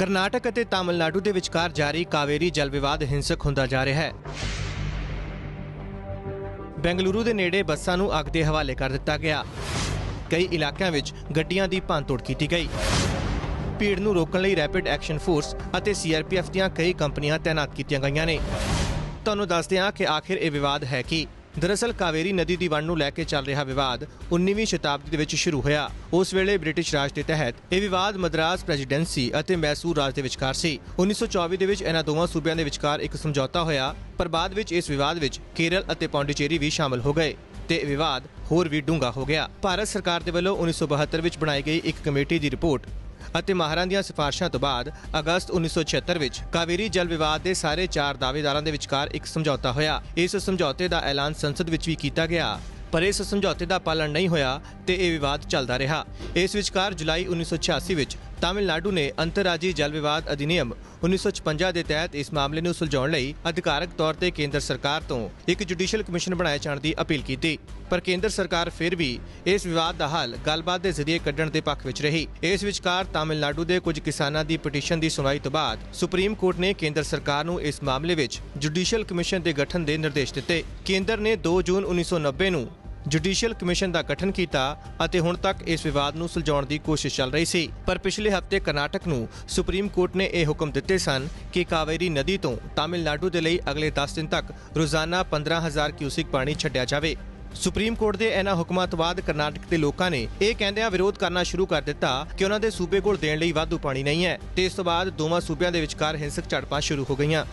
ਕਰਨਾਟਕ ਅਤੇ ਤਾਮਿਲਨਾਡੂ ਦੇ ਵਿਚਕਾਰ ਜਾਰੀ ਕਾਵੇਰੀ ਜਲ ਵਿਵਾਦ ਹਿੰਸਕ ਹੁੰਦਾ ਜਾ ਰਿਹਾ ਹੈ। ਬੈਂਗਲੁਰੂ ਦੇ ਨੇੜੇ ਬੱਸਾਂ ਨੂੰ ਅੱਗ ਦੇ ਹਵਾਲੇ ਕਰ ਦਿੱਤਾ ਗਿਆ। ਕਈ ਇਲਾਕਿਆਂ ਵਿੱਚ ਗੱਡੀਆਂ ਦੀ ਭੰਨਤੋੜ ਕੀਤੀ ਗਈ। ਭੀੜ ਨੂੰ ਰੋਕਣ ਲਈ ਰੈਪਿਡ ਐਕਸ਼ਨ ਫੋਰਸ ਅਤੇ ਸੀਆਰਪੀਐਫ ਦੀਆਂ ਕਈ ਕੰਪਨੀਆਂ ਤਾਇਨਾਤ ਕੀਤੀਆਂ ਗਈਆਂ ਨੇ। ਤੁਹਾਨੂੰ ਦੱਸਦੇ ਹਾਂ ਕਿ ਆਖਿਰ ਇਹ ਵਿਵਾਦ ਹੈ ਕੀ। ਦਰਅਸਲ ਕਾਵੇਰੀ ਨਦੀ ਦੀ ਵੰਡ ਨੂੰ ਲੈ ਕੇ ਚੱਲ ਰਿਹਾ ਵਿਵਾਦ 19ਵੀਂ ਸ਼ਤਾਬਦੀ ਦੇ ਵਿੱਚ ਸ਼ੁਰੂ ਹੋਇਆ। ਉਸ ਵੇਲੇ ਬ੍ਰਿਟਿਸ਼ ਰਾਜ ਦੇ ਤਹਿਤ ਇਹ ਵਿਵਾਦ ਮਦਰਾਸ ਪ੍ਰੈਜ਼ੀਡੈਂਸੀ ਅਤੇ ਮੈਸੂਰ ਰਾਜ ਦੇ ਵਿਚਕਾਰ ਸੀ। 1924 ਦੇ ਵਿੱਚ ਇਹਨਾਂ ਦੋਵਾਂ ਸੂਬਿਆਂ ਦੇ ਵਿਚਕਾਰ ਇੱਕ ਸਮਝੌਤਾ ਹੋਇਆ, ਪਰ ਬਾਅਦ ਵਿੱਚ ਇਸ ਵਿਵਾਦ ਵਿੱਚ ਕੇਰਲ ਅਤੇ ਪੌਂਡੀਚੇਰੀ ਵੀ ਸ਼ਾਮਲ ਹੋ ਗਏ ਤੇ ਵਿਵਾਦ ਹੋਰ ਵੀ ਡੂੰਘਾ ਹੋ ਗਿਆ। ਭਾਰਤ ਸਰਕਾਰ ਦੇ ਵੱਲੋਂ 1972 ਵਿੱਚ ਬਣਾਈ ਗਈ ਇੱਕ ਕਮੇਟੀ ਦੀ ਰਿਪੋਰਟ ਅਤੇ ਮਾਹਰਾਂ ਦੀਆਂ ਸਿਫਾਰਸ਼ਾਂ ਤੋਂ ਬਾਅਦ ਅਗਸਤ 1976 ਵਿੱਚ ਕਾਵੇਰੀ ਜਲ ਵਿਵਾਦ ਦੇ ਸਾਰੇ ਚਾਰ ਦਾਅਵੇਦਾਰਾਂ ਦੇ ਵਿਚਕਾਰ ਇੱਕ ਸਮਝੌਤਾ ਹੋਇਆ। ਇਸ ਸਮਝੌਤੇ ਦਾ ਐਲਾਨ ਸੰਸਦ ਵਿੱਚ ਵੀ ਕੀਤਾ ਗਿਆ। ਪਰ ਇਸ ਸਮਝੌਤੇ ਦਾ ਪਾਲਣ ਨਹੀਂ ਹੋਇਆ ਤੇ ਇਹ ਵਿਵਾਦ ਚੱਲਦਾ ਰਿਹਾ। ਇਸ ਵਿਚਕਾਰ ਜੁਲਾਈ 1986 ਵਿੱਚ ਤਾਮਿਲਨਾਡੂ ਨੇ ਅੰਤਰਰਾਜੀ ਜਲ ਵਿਵਾਦ ਅਧਿਨਿਯਮ 1956 ਦੇ ਤਹਿਤ ਇਸ ਮਾਮਲੇ ਨੂੰ ਸੁਲਝਾਉਣ ਲਈ ਅਧਿਕਾਰਕ ਤੌਰ ਤੇ ਕੇਂਦਰ ਸਰਕਾਰ ਤੋਂ ਇੱਕ ਜੁਡੀਸ਼ੀਅਲ ਕਮਿਸ਼ਨ ਬਣਾਏ ਜਾਣ ਦੀ ਅਪੀਲ ਕੀਤੀ, ਪਰ ਕੇਂਦਰ ਸਰਕਾਰ ਫਿਰ ਵੀ ਇਸ ਵਿਵਾਦ ਦਾ ਹੱਲ ਗੱਲਬਾਤ ਦੇ ਜ਼ਰੀਏ ਕੱਢਣ ਦੇ ਪੱਖ ਵਿੱਚ ਰਹੀ। ਇਸ ਵਿਚਕਾਰ ਤਾਮਿਲਨਾਡੂ ਦੇ ਕੁਝ ਕਿਸਾਨਾਂ ਦੀ ਪਟੀਸ਼ਨ ਦੀ ਸੁਣਵਾਈ ਤੋਂ ਬਾਅਦ ਸੁਪਰੀਮ ਕੋਰਟ ਨੇ ਕੇਂਦਰ ਸਰਕਾਰ ਨੂੰ ਇਸ ਮਾਮਲੇ ਵਿੱਚ ਜੁਡੀਸ਼ੀਅਲ ਕਮਿਸ਼ਨ ਦੇ ਗਠਨ ਦੇ ਨਿਰਦੇਸ਼ ਦਿੱਤੇ। ਕੇਂਦਰ ਨੇ 2 ਜੂਨ 1990 ਨੂੰ ਜੁਡੀਸ਼ੀਅਲ ਕਮਿਸ਼ਨ ਦਾ ਗਠਨ ਕੀਤਾ ਅਤੇ ਹੁਣ ਤੱਕ ਇਸ ਵਿਵਾਦ ਨੂੰ ਸੁਲਝਾਉਣ ਦੀ ਕੋਸ਼ਿਸ਼ ਚੱਲ ਰਹੀ ਸੀ। ਪਰ ਪਿਛਲੇ ਹਫ਼ਤੇ ਕਰਨਾਟਕ ਨੂੰ ਸੁਪਰੀਮ ਕੋਰਟ ਨੇ ਇਹ ਹੁਕਮ ਦਿੱਤੇ ਸਨ ਕਿ ਕਾਵੇਰੀ ਨਦੀ ਤੋਂ ਤਾਮਿਲਨਾਡੂ ਦੇ ਲਈ ਅਗਲੇ 10 ਦਿਨ ਤੱਕ ਰੋਜ਼ਾਨਾ 15000 ਕਿਊਸਿਕ ਪਾਣੀ ਛੱਡਿਆ ਜਾਵੇ। ਸੁਪਰੀਮ ਕੋਰਟ ਦੇ ਇਹਨਾਂ ਹੁਕਮਾਂ ਤੋਂ ਬਾਅਦ ਕਰਨਾਟਕ ਦੇ ਲੋਕਾਂ ਨੇ ਇਹ ਕਹਿੰਦਿਆਂ ਵਿਰੋਧ ਕਰਨਾ ਸ਼ੁਰੂ ਕਰ ਦਿੱਤਾ ਕਿ ਉਹਨਾਂ ਦੇ ਸੂਬੇ ਕੋਲ ਦੇਣ ਲਈ ਵਾਧੂ ਪਾਣੀ ਨਹੀਂ ਹੈ ਤੇ ਇਸ ਤੋਂ ਬਾਅਦ ਦੋਵਾਂ ਸੂਬਿਆਂ ਦੇ ਵਿਚਕਾਰ ਹਿੰਸਕ ਝੜਪਾਂ ਸ਼ੁਰੂ ਹੋ ਗਈਆਂ।